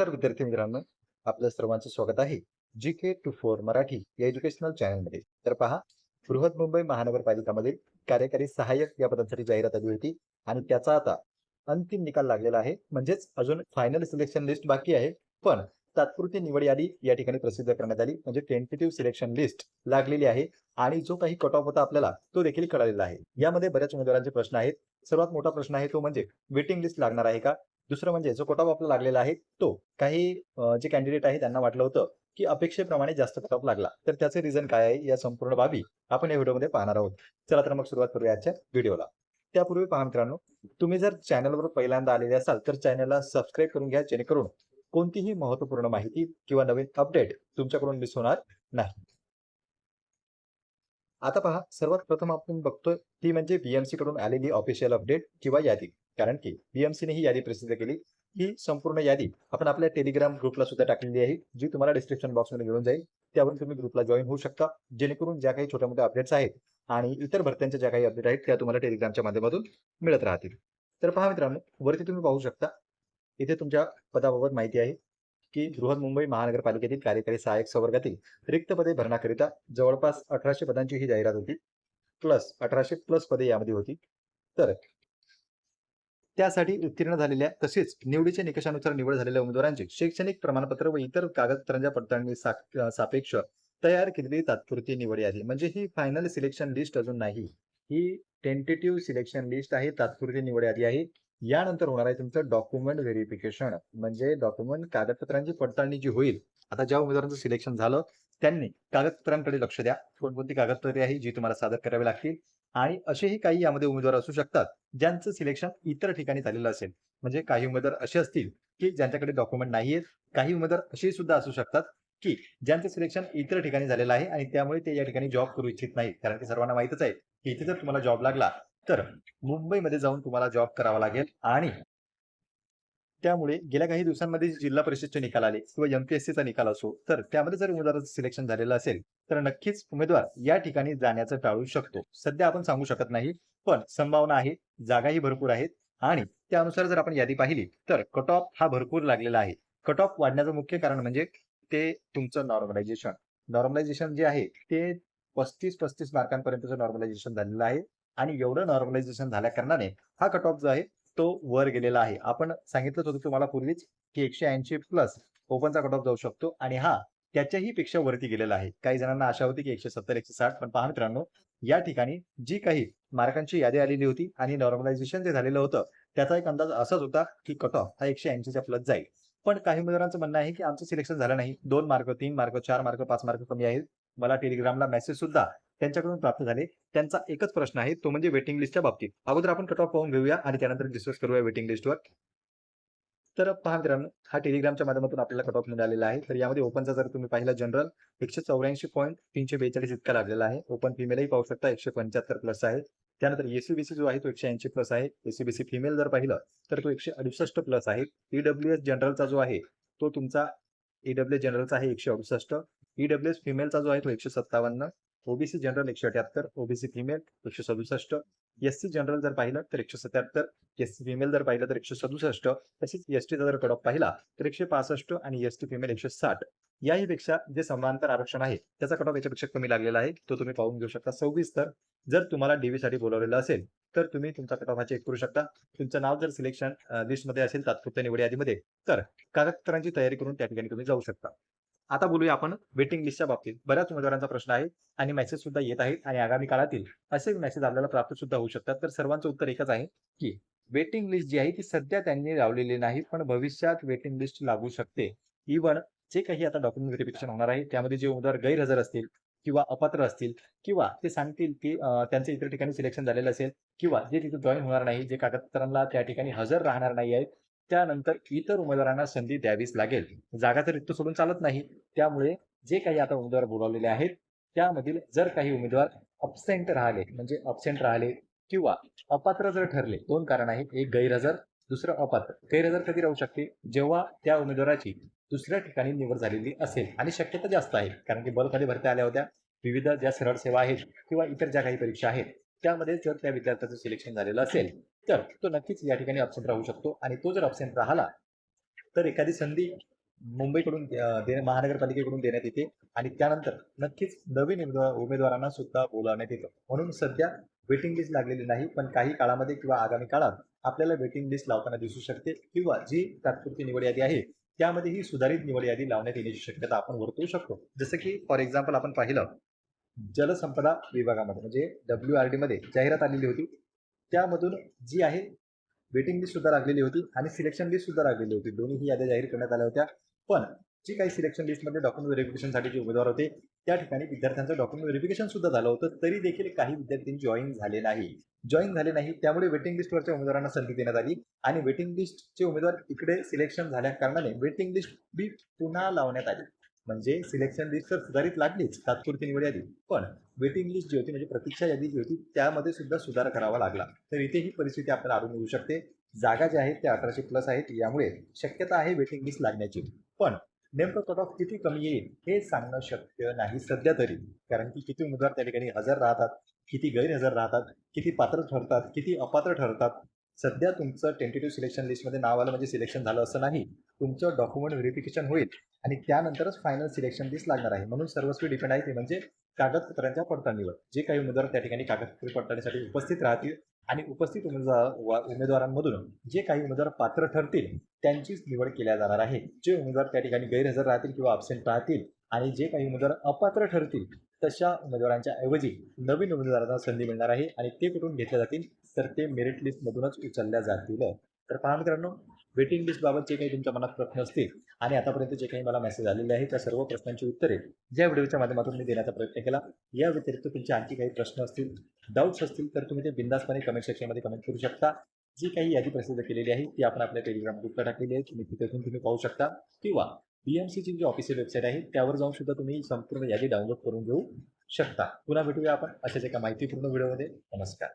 तर विद्यार्थी मित्रांनो आपल्या सर्वांचं स्वागत आहे G K two four Marathi या एज्युकेशनल चॅनलमध्ये तर पहा बृहत मुंबई महानगरपालिकामध्ये कार्यकारी सहाय्यक या पदांसाठी जाहिरात आली होती आणि त्याचा आता अंतिम निकाल लागलेला आहे. म्हणजेच अजून फायनल सिलेक्शन लिस्ट बाकी आहे पण तात्पुरती निवड यादी या ठिकाणी प्रसिद्ध करण्यात आली. म्हणजे टेंटेटिव्ह सिलेक्शन लिस्ट लागलेली आहे आणि जो काही कट ऑफ होता आपल्याला तो देखील कळालेला आहे. यामध्ये बऱ्याच उमेदवारांचे प्रश्न आहेत. सर्वात मोठा प्रश्न आहे तो म्हणजे वेटिंग लिस्ट लागणार आहे का? दुसरं म्हणजे जो कट ऑफ आपला लागलेला आहे तो. काही जे कॅन्डिडेट आहे त्यांना वाटलं होतं की अपेक्षेप्रमाणे जास्त कट ऑफ लागला. तर त्याचे रिझन काय आहे या संपूर्ण बाबी आपण या व्हिडिओमध्ये पाहणार आहोत. चला तर मग सुरुवात करूया आजच्या व्हिडिओला त्यापूर्वी पहा मित्रांनो तुम्ही जर चॅनलवर पहिल्यांदा आलेले असाल तर चॅनलला सबस्क्राईब करून घ्या जेणेकरून कोणतीही महत्त्वपूर्ण माहिती किंवा नवीन अपडेट तुमच्याकडून मिस होणार नाही. आता पहा सर्वात प्रथम आपण बघतोय ती म्हणजे बीएमसी कडून आलेली ऑफिशियल अपडेट किंवा यादी. कारण की बीएमसीने ने ही यादी प्रसिद्ध केली. ही संपूर्ण यादी आपण आपल्या टेलिग्राम ग्रुपला सुद्धा टाकलेली आहे जी तुम्हाला डिस्क्रिप्शन बॉक्समध्ये मिळून जाईल. त्यावरून तुम्ही ग्रुपला जॉईन होऊ शकता जेणेकरून ज्या काही छोट्या मोठ्या अपडेट्स आहेत आणि इतर भरत्यांच्या ज्या काही अपडेट आहेत त्या तुम्हाला टेलिग्रामच्या माध्यमातून मिळत राहतील. तर पहा मित्रांनो वरती तुम्ही पाहू शकता इथे तुमच्या पदाबाबत माहिती आहे की बृहत मुंबई महानगरपालिकेतील कार्यकारी सहाय्यक संवर्गातील रिक्त पदे भरण्याकरिता जवळपास अठराशे पदांची ही जाहिरात होती प्लस अठराशे प्लस पदे यामध्ये होती. तर त्यासाठी उत्तीर्ण झालेल्या तसेच निवडीच्या निकषानुसार निवड झालेल्या उमेदवारांचे शैक्षणिक प्रमाणपत्र व इतर कागदपत्रांच्या पडताळणी सापेक्ष तयार केलेली तात्पुरती निवड यादी म्हणजे ही फायनल सिलेक्शन लिस्ट अजून नाही. ही टेंटेटिव्ह सिलेक्शन लिस्ट आहे. तात्पुरती निवड यादी आहे. यानंतर होणार आहे तुमचं डॉक्युमेंट व्हेरिफिकेशन म्हणजे डॉक्युमेंट कागदपत्रांची पडताळणी जी होईल आता ज्या उमेदवारांचं सिलेक्शन झालं त्यांनी कागदपत्रांकडे लक्ष द्या. कोणकोणती कागदपत्रे आहे जी तुम्हाला सादर करावी लागतील. आणि असेही काही यामध्ये उमेदवार असू शकतात ज्यांचं सिलेक्शन इतर ठिकाणी झालेलं असेल. म्हणजे काही उमेदवार असे असतील की ज्यांच्याकडे डॉक्युमेंट नाहीयेत काही उमेदवार असे सुद्धा असू शकतात की ज्यांचं सिलेक्शन इतर ठिकाणी झालेलं आहे आणि त्यामुळे ते या ठिकाणी जॉब करू इच्छित नाही कारण की सर्वांना माहितच आहे की इथे जर तुम्हाला जॉब लागला तर मुंबईमध्ये जाऊन तुम्हाला जॉब करावा लागेल आणि त्यामुळे गेल्या काही दिवसांमध्ये जिल्हा परिषदचे निकाल आले किंवा एमपीएससीचा निकाल असो तर त्यामध्ये जर उमेदवाराचं सिलेक्शन झालेलं असेल तर नक्कीच उमेदवार या ठिकाणी जाण्याचं टाळू शकतो. सध्या आपण सांगू शकत नाही पण संभावना आहे जागाही भरपूर आहेत आणि त्यानुसार जर आपण यादी पाहिली तर कट ऑफ हा भरपूर लागलेला आहे. कट ऑफ वाढण्याचं मुख्य कारण म्हणजे ते तुमचं नॉर्मलायझेशन नॉर्मलायझेशन जे आहे ते पस्तीस पस्तीस मार्कांपर्यंतचं नॉर्मलायझेशन झालेलं आहे. आणि एवढं नॉर्मलायझेशन झाल्या कारणाने हा कट ऑफ जो आहे तो वर गेलेला आहे. आपण सांगितलं होतं तुम्हाला पूर्वीच की एकशे ऐंशी प्लस ओपनचा कट ऑफ जाऊ शकतो आणि हा त्याच्याही पेक्षा वरती गेलेला आहे. काही जणांना आशा होती की एकशे सत्तर एकशे साठ पण पहा मित्रांनो या ठिकाणी जी काही मार्कांची यादी आलेली होती आणि नॉर्मलायझेशन जे झालेलं होतं त्याचा एक अंदाज असाच होता की कट ऑफ हा एकशे ऐंशीच्या प्लस जाईल. पण काही उमेदवारांचं म्हणणं आहे की आमचं सिलेक्शन झालं नाही. दोन मार्क तीन मार्क चार मार्क पाच मार्क कमी आहेत. मला टेलिग्रामला मेसेज सुद्धा त्यांच्याकडून प्राप्त झाले. त्यांचा एकच प्रश्न आहे तो म्हणजे वेटिंग लिस्टच्या बाबतीत. अगोदर आपण कट ऑफ पाहून घेऊया आणि त्यानंतर डिस्कस करूया वेटिंग लिस्टवर तर पहा मित्रांनो हा टेलिग्रामच्या माध्यमातून आपल्याला कट ऑफ मिळालेला आहे. तर यामध्ये ओपनचा जर तुम्ही पाहिला जनरल एकशे चौऱ्याऐंशी पॉईंट तीनशे बेचाळीस इतका लागलेला आहे. ओपन फिमेलही पाहू शकता एकशे पंच्याहत्तर प्लस आहे. त्यानंतर एसीबीसी जो आहे तो एकशे ऐंशी प्लस आहे. एसीबीसी फिमेल जर पाहिलं तर तो एकशे अडुसष्ट प्लस आहे. ईडब्ल्यू एस जनरलचा जो आहे तो तुमचा ईडब्ल्यू जनरलचा आहे एकशे अडुसष्ट. ईडब्ल्यू एस फिमेलचा जो आहे तो एकशे सत्तावन्न. ओबीसी जनरल एकशे अठ्याहत्तर ओबीसी फिमेल एकशे सदुसष्ट एससी जनरल जर पाहिलं तर एकशे सत्याहत्तर एससी फिमेल जर पाहिलं तर एकशे सदुसष्ट तसेच एसटीचा जर कट ऑफ पाहिला तर एकशे पासष्ट आणि एस टी फिमेल एकशे साठ. याही पेक्षा जे समांतर आरक्षण आहे त्याचा कट ऑफ याच्यापेक्षा कमी लागलेला आहे तो तुम्ही पाहून घेऊ शकता. सव्वीस तर जर तुम्हाला डीव्ही साठी बोलवलेलं असेल तर तुम्ही तुमचा कट ऑफ चेक करू शकता. तुमचं नाव जर सिलेक्शन लिस्टमध्ये असेल तात्पुरत्या निवड यादीमध्ये तर कागदपत्रांची तयारी करून त्या ठिकाणी तुम्ही जाऊ शकता. आता बोलूया आपण वेटिंग लिस्टच्या बाबतीत. बऱ्याच उमेदवारांचा प्रश्न आहे आणि मेसेज सुद्धा येत आहेत आणि आगामी काळातील असे मेसेज आपल्याला प्राप्त सुद्धा होऊ शकतात. तर सर्वांचं उत्तर एकच आहे की वेटिंग लिस्ट जी आहे ती सध्या त्यांनी लावलेली नाही पण भविष्यात वेटिंग लिस्ट लागू शकते. इव्हन जे काही आता डॉक्युमेंट व्हेरिफिकेशन होणार आहे त्यामध्ये जे उमेदवार गैरहजर असतील किंवा अपात्र असतील किंवा ते सांगतील की अं, त्यांचं इतर ठिकाणी सिलेक्शन झालेलं असेल किंवा जे तिथे जॉईन होणार नाही जे कागदपत्रांना त्या ठिकाणी हजर राहणार नाही आहेत त्यानंतर इतर उमेदवारांना संधी द्यावीच लागेल. जागा तर रिक्त सोडून चालत नाही. त्यामुळे जे काही आता उमेदवार बोलावलेले आहेत त्यामधील जर काही उमेदवार अपसेंट राहिले म्हणजे अपसेंट राहिले किंवा अपात्र जर ठरले दोन कारण आहेत. एक गैरहजर दुसरं अपात्र. गैरहजर कधी राहू शकते? जेव्हा त्या उमेदवाराची दुसऱ्या ठिकाणी निवड झालेली असेल आणि शक्यता जास्त आहे कारण की बल्कमध्ये भरत्या आल्या होत्या. विविध ज्या सरळ सेवा आहेत किंवा इतर ज्या काही परीक्षा आहेत त्यामध्ये जर त्या विद्यार्थ्याचं सिलेक्शन झालेलं असेल तर तो नक्कीच या ठिकाणी ऑप्शन राहू शकतो. आणि तो जर ऑप्शन राहिला तर एखादी संधी मुंबईकडून दे महानगरपालिकेकडून देण्यात येते. आणि त्यानंतर नक्कीच नवीन उमेदवारांना सुद्धा बोलावण्यात येतं. म्हणून सध्या वेटिंग लिस्ट लागलेली नाही पण काही काळामध्ये किंवा आगामी काळात आपल्याला वेटिंग लिस्ट लावताना दिसू शकते किंवा जी तात्पुरती निवड यादी आहे त्यामध्ये ही सुधारित निवड यादी लावण्यात येण्याची शक्यता आपण वर्तवू शकतो. जसं की फॉर एक्झाम्पल आपण पाहिलं जलसंपदा विभागामध्ये म्हणजे डब्ल्यू आर डीमध्ये जाहिरात आलेली होती. त्यामधून जी आहे वेटिंग लिस्ट सुद्धा लागलेली होती आणि सिलेक्शन लिस्ट सुद्धा लागलेली होती. दोन्ही ही याद्या जाहीर करण्यात आल्या होत्या. पण जी काही सिलेक्शन लिस्टमध्ये डॉक्युमेंट व्हेरिफिकेशनसाठी जे उमेदवार होते त्या ठिकाणी विद्यार्थ्यांचं डॉक्युमेंट व्हेरिफिकेशन सुद्धा झालं होतं. तरी देखील काही विद्यार्थी जॉईन झाले नाही. जॉईन झाले नाही त्यामुळे वेटिंग लिस्टवरच्या उमेदवारांना संधी देण्यात आली आणि वेटिंग लिस्टचे उमेदवार इकडे सिलेक्शन झाल्या कारणाने वेटिंग लिस्ट बी पुन्हा लावण्यात आली. म्हणजे सिलेक्शन लिस्ट तर सुधारित लागलीच तात्पुरती निवड यादी पण वेटिंग लिस्ट जी होती म्हणजे प्रतीक्षा यादी जी होती त्यामध्ये सुद्धा सुधार करावा लागला. तर इथे ही परिस्थिती आपल्याला आढळून येऊ शकते. जागा ज्या आहेत त्या अठराशे प्लस आहेत यामुळे शक्यता आहे वेटिंग लिस्ट लागण्याची. पण नेमकं कट ऑफ किती कमी येईल हे सांगणं शक्य नाही सध्या तरी. कारण की किती उमेदवार त्या ठिकाणी हजर राहतात किती गैरहजर राहतात किती पात्र ठरतात किती अपात्र ठरतात सध्या तुमचं टेंटेटिव्ह सिलेक्शन लिस्टमध्ये नाव आलं म्हणजे सिलेक्शन झालं असं नाही. तुमचं डॉक्युमेंट व्हेरिफिकेशन होईल आणि त्यानंतरच फायनल सिलेक्शन लिस्ट लागणार आहे. म्हणून सर्वस्वी डिपेंड आहे ते म्हणजे कागदपत्रांच्या पडताळणीवर. जे काही उमेदवार त्या ठिकाणी कागदपत्रे पडताळणीसाठी उपस्थित राहतील आणि उपस्थित उमेदवार उमेदवारांमधून जे काही उमेदवार पात्र ठरतील त्यांचीच निवड केल्या जाणार आहे. जे उमेदवार त्या ठिकाणी गैरहजर राहतील किंवा अब्सेंट राहतील आणि जे काही उमेदवार अपात्र ठरतील तशा उमेदवारांच्या ऐवजी नवीन उमेदवारांना संधी मिळणार आहे आणि ते कुठून घेतल्या जातील तर ते मेरिट लिस्टमधूनच उचलल्या जातील. तर पहा मित्रांनो वेटिंग लिस्टबाबत जे काही तुमच्या मनात प्रश्न असतील आणि आतापर्यंत जे काही मला मेसेज आलेले आहेत त्या सर्व प्रश्नांची उत्तरे या व्हिडिओच्या माध्यमातून मी देण्याचा प्रयत्न केला या व्यतिरिक्त तुमचे आणखी काही प्रश्न असतील डाऊट्स असतील तर तुम्ही ते बिंदासपणे कमेंट सेक्शनमध्ये कमेंट करू शकता. जी काही यादी प्रसिद्ध केलेली आहे ती आपण आपल्या टेलिग्राम ग्रुपला टाकलेली आहे तुम्ही तिथून तुम्ही पाहू शकता. किंवा बीएमसीची जी ऑफिशियल वेबसाईट आहे त्यावर जाऊन सुद्धा तुम्ही संपूर्ण यादी डाउनलोड करून घेऊ शकता. पुन्हा भेटूया आपण अशाच एका माहितीपूर्ण व्हिडिओमध्ये. नमस्कार.